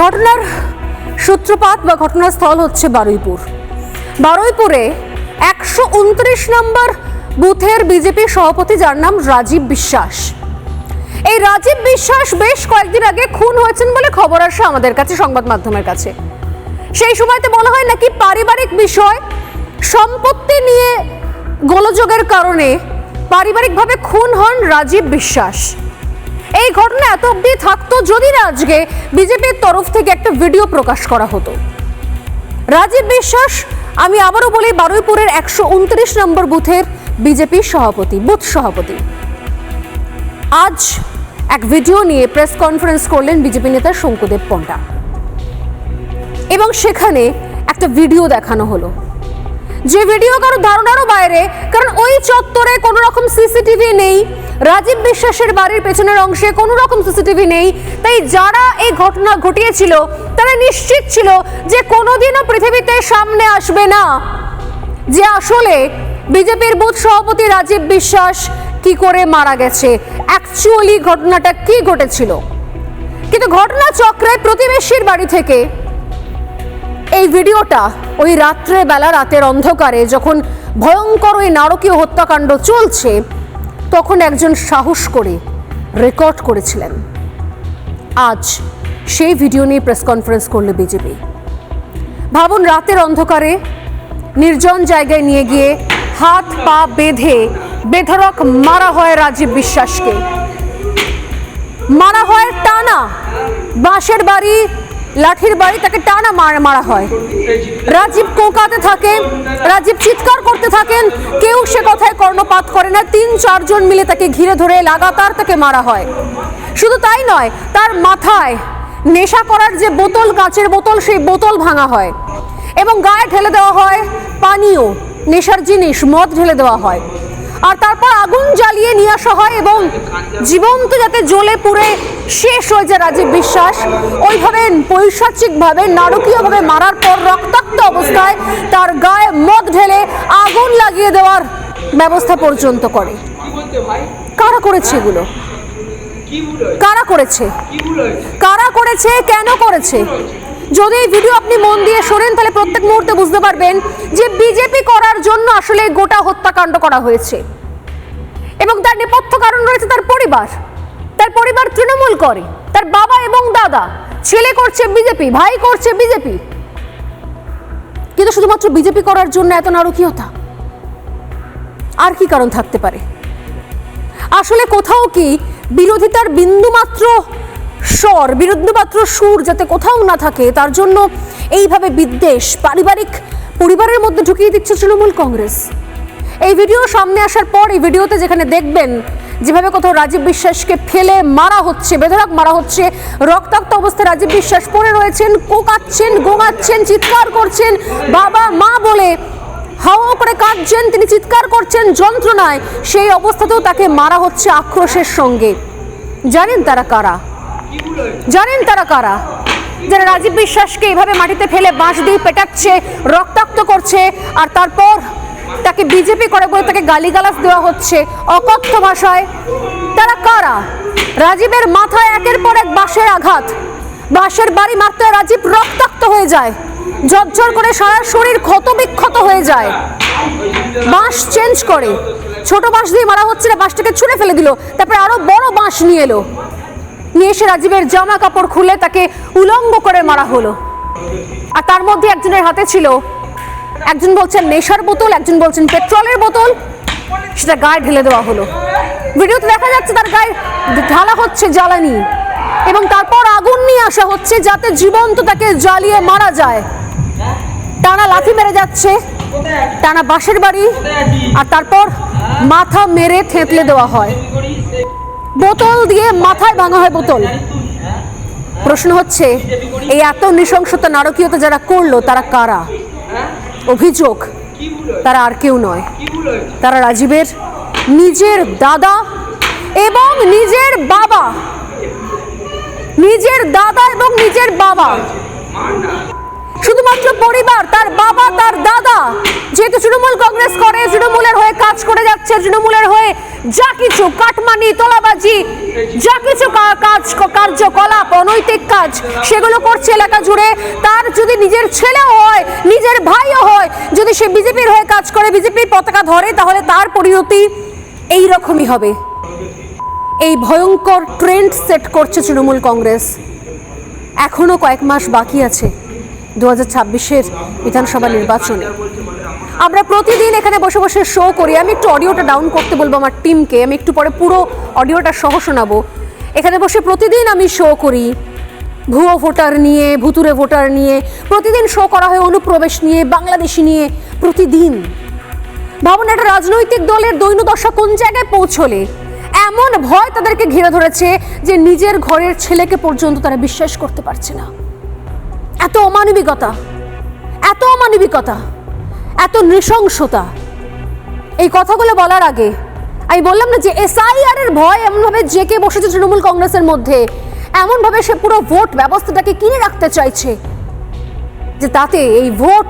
ঘটনার সূত্রপাত বা ঘটনাস্থল হচ্ছে বারুইপুর। বারুইপুরে একশো উনত্রিশ নম্বর বুথের বিজেপি সভাপতি যার নাম রাজীব বিশ্বাস। এই রাজীব বিশ্বাস বেশ কয়েকদিন আগে খুন হয়েছেন বলে খবর আসে আমাদের কাছে, সংবাদ মাধ্যমের কাছে। সেই সময়তে বলা হয় নাকি পারিবারিক বিষয়, সম্পত্তি নিয়ে গোলযোগের কারণে পারিবারিকভাবে খুন হন রাজীব বিশ্বাস। এই ঘটনা এত অব্দি থাকতো যদি না আজকে বিজেপির তরফ থেকে একটা ভিডিও প্রকাশ করা হতো। রাজীব বিশ্বাস, আমি আবারও বলি, বারুইপুরের একশো উনত্রিশ নম্বর বুথের বিজেপি সভাপতি, বুথ সভাপতি। আজ এক ভিডিও নিয়ে প্রেস কনফারেন্স করলেন বিজেপি নেতা শঙ্কুদেব পণ্ডা। এবং সেখানে একটা ভিডিও দেখানো হলো। যে ভিডিও কারও ধারণারও বাইরে, কারণ ওই চত্বরে কোনো রকম সিসিটিভি নেই রাজীব বিশ্বাসের বাড়ির পেছনের অংশে কোনো রকম সিসিটিভি নেই। তাই যারা এই ঘটনা ঘটিয়েছিল, তারা নিশ্চিত ছিল যে কোনোদিনও পৃথিবীতে সামনে আসবে না। যে আসলে বিজেপির বুথ সভাপতি রাজীব বিশ্বাস কি করে মারা গেছে অ্যাকচুয়ালি ঘটনাটা কি ঘটেছিল? কিন্তু ঘটনা চক্রে প্রতিবেশীর বাড়ি থেকে এই ভিডিওটা ওই রাত্রে বেলা রাতের অন্ধকারে যখন ভয়ঙ্কর ওই নারকীয় হত্যাকাণ্ড চলছে তখন একজন সাহস করে রেকর্ড করেছিলেন। আজ সেই ভিডিও নিয়ে প্রেস কনফারেন্স করল বিজেপি। ভাবুন, রাতের অন্ধকারে নির্জন জায়গায় নিয়ে গিয়ে হাত পা বেঁধে বেধরক মারা হয় রাজীব বিশ্বাসকে। মারা হয় টানা বাঁশের বাড়ি লাঠির বাড়ি তাকে টানা মার মারা হয়। রাজীব কোকাতে থাকে রাজীব চিৎকার করতে থাকেন। কেউ সে কথায় কর্ণপাত করে না। তিন, চারজন মিলে তাকে ঘিরে ধরে লাগাতার তাকে মারা হয়। শুধু তাই নয়, তার মাথায় নেশা করার যে বোতল, কাচের বোতল, সেই বোতল ভাঙা হয় এবং গায়ে ঢেলে দেওয়া হয় পানীয়। নেশার জিনিস, মদ ঢেলে দেওয়া হয়। আর তারপর আগুন জ্বালিয়ে নিয়ে আসা হয় এবং জীবন্ত যাতে জ্বলে পুড়ে শেষ হয়ে যায় রাজীব বিশ্বাস। ওইভাবে পৈশাচিকভাবে নারকীয়ভাবে মারার পর রক্তাক্ত অবস্থায় তার গায়ে মদ ঢেলে আগুন লাগিয়ে দেওয়ার ব্যবস্থা পর্যন্ত করে। কারা করেছে এগুলো? কারা করেছে? কারা করেছে? কেন করেছে? যদি এই ভিডিও আপনি মন দিয়ে শোনেন, তাহলে প্রত্যেক মুহূর্তে বুঝতে পারবেন যে বিজেপি করার জন্য আসলে গোটা হত্যাকাণ্ড করা হয়েছে। এবং তার নেপথ্য কারণ রয়েছে তার পরিবার। তার পরিবার তৃণমূল করে, তার বাবা এবং দাদা। ছেলে করছে বিজেপি, ভাই করছে বিজেপি। কিন্তু শুধুমাত্র বিজেপি করার জন্য এত নারকীয়তা? আর কি কারণ থাকতে পারে? আসলে কোথাও কি বিরোধিতার বিন্দুমাত্র স্বর বিরুদ্ধমাত্র সুর যাতে কোথাও না থাকে, তার জন্য এইভাবে বিদ্বেষ পারিবারিক পরিবারের মধ্যে ঢুকিয়ে দিচ্ছে তৃণমূল কংগ্রেস। এই ভিডিও সামনে আসার পর এই ভিডিওতে যেখানে দেখবেন, যেভাবে কোথাও রাজীব বিশ্বাসকে ফেলে মারা হচ্ছে বেধরক মারা হচ্ছে, রক্তাক্ত অবস্থায় রাজীব বিশ্বাস পড়ে রয়েছেন, কোকাচ্ছেন, গোঙাচ্ছেন, চিৎকার করছেন, বাবা, মা বলে হাওয়া করে কাঁদছেন, তিনি চিৎকার করছেন যন্ত্রণায়, সেই অবস্থাতেও তাকে মারা হচ্ছে আক্রোশের সঙ্গে। জানেন তারা কারা? জানেন তারা কারা? যারা রাজীব বিশ্বাসকে এইভাবে মাটিতে ফেলে বাঁশ দিয়ে পেটাচ্ছে, রক্তাক্ত করছে, আর তারপর তাকে বিজেপি করে বলে তাকে গালিগালাজ দেওয়া হচ্ছে অকথ্য ভাষায়, তারা কারা? রাজীবের মাথায় একের পর এক বাঁশের আঘাত। বাঁশের বাড়ি মারতে রাজীব রক্তাক্ত হয়ে যায়। ঝরঝর করে সারা শরীর ক্ষত বিক্ষত হয়ে যায়। বাঁশ চেঞ্জ করে। ছোট বাঁশ দিয়ে মারা হচ্ছে না, বাঁশটাকে ছুঁড়ে ফেলে দিল। তারপরে আরও বড় বাঁশ নিয়ে এলো। নিয়ে এসে রাজীবের জামা কাপড় খুলে তাকে উলঙ্গ করে মারা হলো। আর তার মধ্যে একজনের হাতে ছিল, একজন বলছেন নেশার বোতল, একজন বলছেন পেট্রোলের বোতল, সেটা গায়ে ঢেলে দেওয়া হলো। ভিডিওতে দেখা যাচ্ছে তার গায়ে ঢালা হচ্ছে জ্বালানি এবং তারপর আগুন নিয়ে আসা হচ্ছে যাতে জীবন্ত তাকে জ্বালিয়ে মারা যায়। টানা লাথি মেরে যাচ্ছে, টানা বাঁশের বাড়ি, আর তারপর মাথা মেরে থেঁতলে দেওয়া হয়। বোতল দিয়ে মাথায় ভাঙা হয় বোতল। প্রশ্ন হচ্ছে, এই এত নৃশংসতা, নারকীয়তা যারা করল, তারা কারা? অভিযোগ, তারা আর কেউ নয়। তারা রাজীবের নিজের দাদা এবং নিজের বাবা। নিজের দাদা এবং নিজের বাবা। শুধুমাত্র পরিবার, তার বাবা, তার দাদা, যেহেতু তৃণমূল কংগ্রেস করে, তৃণমূলের হয়ে কাজ করে যাচ্ছে, তৃণমূলের হয়ে যা কিছু কাটমানি, তোলাবাজি, যা কিছু কাজ কার্যকলাপ, অনৈতিক কাজ, সেগুলো করছে এলাকা জুড়ে। তার যদি নিজের ছেলেও হয়, নিজের ভাইও হয়, যদি সে বিজেপির হয়ে কাজ করে, বিজেপির পতাকা ধরে, তাহলে তার পরিণতি এই রকমই হবে। এই ভয়ঙ্কর ট্রেন্ড সেট করছে তৃণমূল কংগ্রেস। এখনও কয়েক মাস বাকি আছে। দু হাজার ছাব্বিশের বিধানসভা নির্বাচনে। আমরা প্রতিদিন এখানে বসে বসে শো করি। আমি একটু অডিওটা ডাউন করতে বলব আমার টিমকে আমি একটু পরে পুরো অডিওটা সহ শোনাবো। এখানে বসে প্রতিদিন আমি শো করি। ভুয়ো ভোটার নিয়ে, ভুতুরে ভোটার নিয়ে, প্রতিদিন শো করা হয় অনুপ্রবেশ নিয়ে, বাংলাদেশি নিয়ে, প্রতিদিন। ভাবুন, একটা রাজনৈতিক দলের দৈন্যদশা কোন জায়গায় পৌঁছলে? এমন ভয় তাদেরকে ঘিরে ধরেছে যে নিজের ঘরের ছেলেকে পর্যন্ত তারা বিশ্বাস করতে পারছে না। এত অমানবিকতা। এত অমানবিকতা। এত নৃশংসতা। এই কথাগুলো বলার আগে আমি বললাম না যে এসআইআর এর ভয় এমনভাবে জেকে বসেছে তৃণমূল কংগ্রেসের মধ্যে, এমনভাবে সে পুরো ভোট ব্যবস্থাটাকে কিনে রাখতে চাইছে। যে তাতে এই ভোট,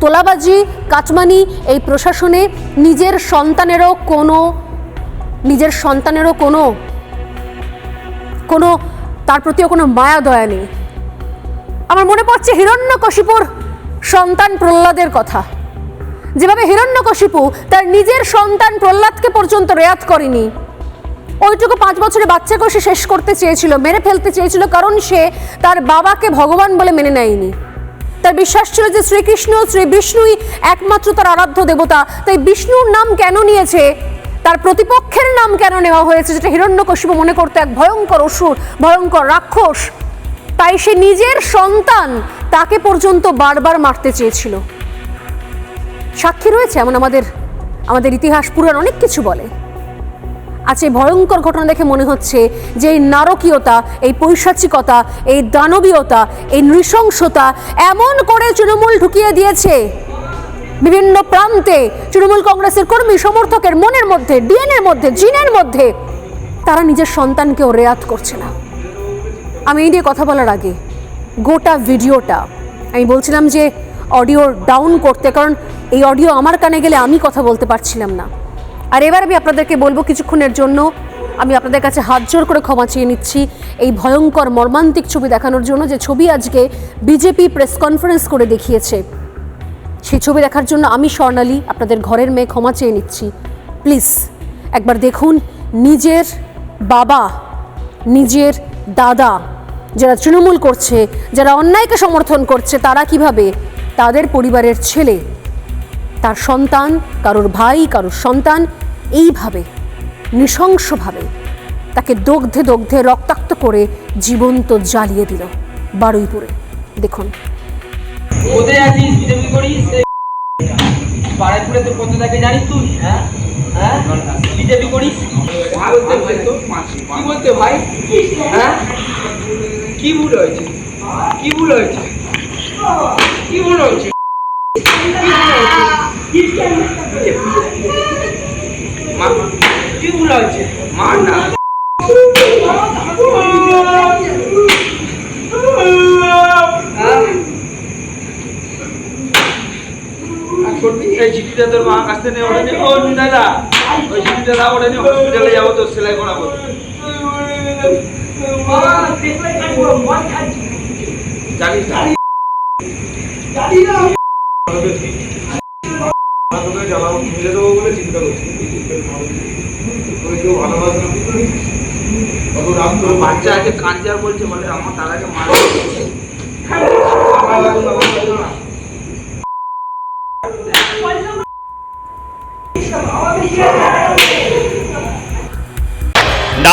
তোলাবাজি, কাটমানি, এই প্রশাসনে নিজের সন্তানেরও কোনো, নিজের সন্তানেরও কোনো কোনো, তার প্রতিও কোনো মায়া দয়া নেই। আমার মনে পড়ছে হিরণ্যকশিপুর সন্তান প্রহ্লাদের কথা। যেভাবে হিরণ্যকশিপু তার নিজের সন্তান প্রহ্লাদকে পর্যন্ত রেয়াত করেনি। ওইটুকু পাঁচ বছরের বাচ্চাকেও সে শেষ করতে চেয়েছিল, মেরে ফেলতে চেয়েছিল, কারণ সে তার বাবাকে ভগবান বলে মেনে নেয়নি। তার বিশ্বাস ছিল যে শ্রীকৃষ্ণ শ্রী বিষ্ণুই একমাত্র তার আরাধ্য দেবতা। তাই বিষ্ণুর নাম কেন নিয়েছে, তার প্রতিপক্ষের নাম কেন নেওয়া হয়েছে যেটা হিরণ্যকশিপু মনে করতো এক ভয়ঙ্কর অসুর, ভয়ঙ্কর রাক্ষস। তাই সে নিজের সন্তান তাকে পর্যন্ত বারবার মারতে চেয়েছিল। সাক্ষী রয়েছে, এমন আমাদের আমাদের ইতিহাস পুরাণ অনেক কিছু বলে। আজ এই ভয়ঙ্কর ঘটনা দেখে মনে হচ্ছে যে এই নারকীয়তা, এই পৈশাচিকতা, এই দানবীয়তা, এই নৃশংসতা এমন করে তৃণমূল ঢুকিয়ে দিয়েছে। বিভিন্ন প্রান্তে তৃণমূল কংগ্রেসের কর্মী, সমর্থকের মনের মধ্যে, ডিএনএর মধ্যে, জিনের মধ্যে, তারা নিজের সন্তানকেও রেয়াত করছে না। আমি এই নিয়ে কথা বলার আগে গোটা ভিডিওটা, আমি বলছিলাম যে অডিও ডাউন করতে, কারণ এই অডিও আমার কানে গেলে আমি কথা বলতে পারছিলাম না। আর এবার আমি আপনাদেরকে বলব কিছুক্ষণের জন্য, আমি আপনাদের কাছে হাত জোর করে ক্ষমা চেয়ে নিচ্ছি এই ভয়ঙ্কর মর্মান্তিক ছবি দেখানোর জন্য যে ছবি আজকে বিজেপি প্রেস কনফারেন্স করে দেখিয়েছে। সেই ছবি দেখার জন্য আমি স্বর্ণালী, আপনাদের ঘরের মেয়ে, ক্ষমা চেয়ে নিচ্ছি। প্লিজ, একবার দেখুন নিজের বাবা, নিজের দাদা, যারা তৃণমূল করছে, যারা অন্যায়কে সমর্থন করছে, তারা কীভাবে তাদের পরিবারের ছেলে। তার সন্তান, কারোর ভাই, কারোর সন্তান, এইভাবে, নৃশংসভাবে তাকে দগ্ধে দগ্ধে রক্তাক্ত করে জীবন্ত জ্বালিয়ে দিল বারুইপুরে। দেখুন। কি ভুল হয়েছে? কি ভুল হয়েছে? কি ভুল হয়েছে মা- কি ভুল হয়েছে মার ওটা নিয়ে ও যাব তোর সেলাই করাবো জানিস বাচ্চা আছে কাঞ্জার বলছে বলে আমার দাদাকে মারবে